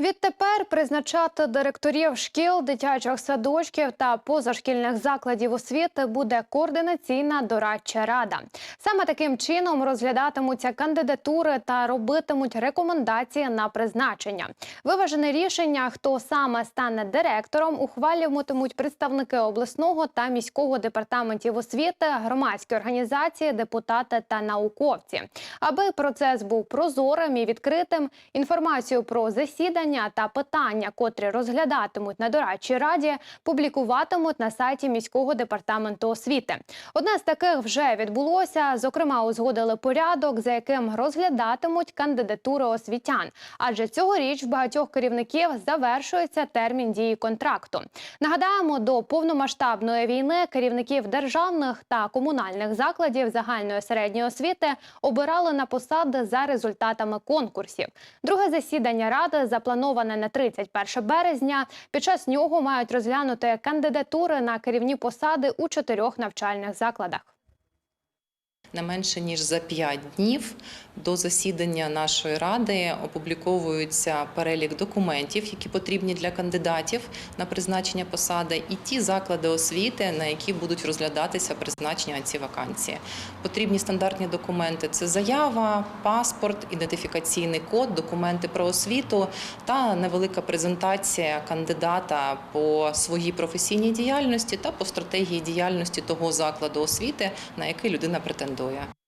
Відтепер призначати директорів шкіл, дитячих садочків та позашкільних закладів освіти буде координаційна дорадча рада. Саме таким чином розглядатимуться кандидатури та робитимуть рекомендації на призначення. Виважене рішення, хто саме стане директором, ухвалюватимуть представники обласного та міського департаментів освіти, громадські організації, депутати та науковці. Аби процес був прозорим і відкритим, інформацію про засідання та питання, котрі розглядатимуть на дорадчій раді, публікуватимуть на сайті міського департаменту освіти. Одне з таких вже відбулося. Зокрема, узгодили порядок, за яким розглядатимуть кандидатури освітян. Адже цьогоріч в багатьох керівників завершується термін дії контракту. Нагадаємо, до повномасштабної війни керівників державних та комунальних закладів загальної середньої освіти обирали на посади за результатами конкурсів. Друге засідання ради заплановане на 31 березня. Під час нього мають розглянути кандидатури на керівні посади у чотирьох навчальних закладах. Не менше ніж за 5 днів до засідання нашої ради опубліковується перелік документів, які потрібні для кандидатів на призначення посади, і ті заклади освіти, на які будуть розглядатися призначення ці вакансії. Потрібні стандартні документи: це заява, паспорт, ідентифікаційний код, документи про освіту та невелика презентація кандидата по своїй професійній діяльності та по стратегії діяльності того закладу освіти, на який людина претендує. 对呀。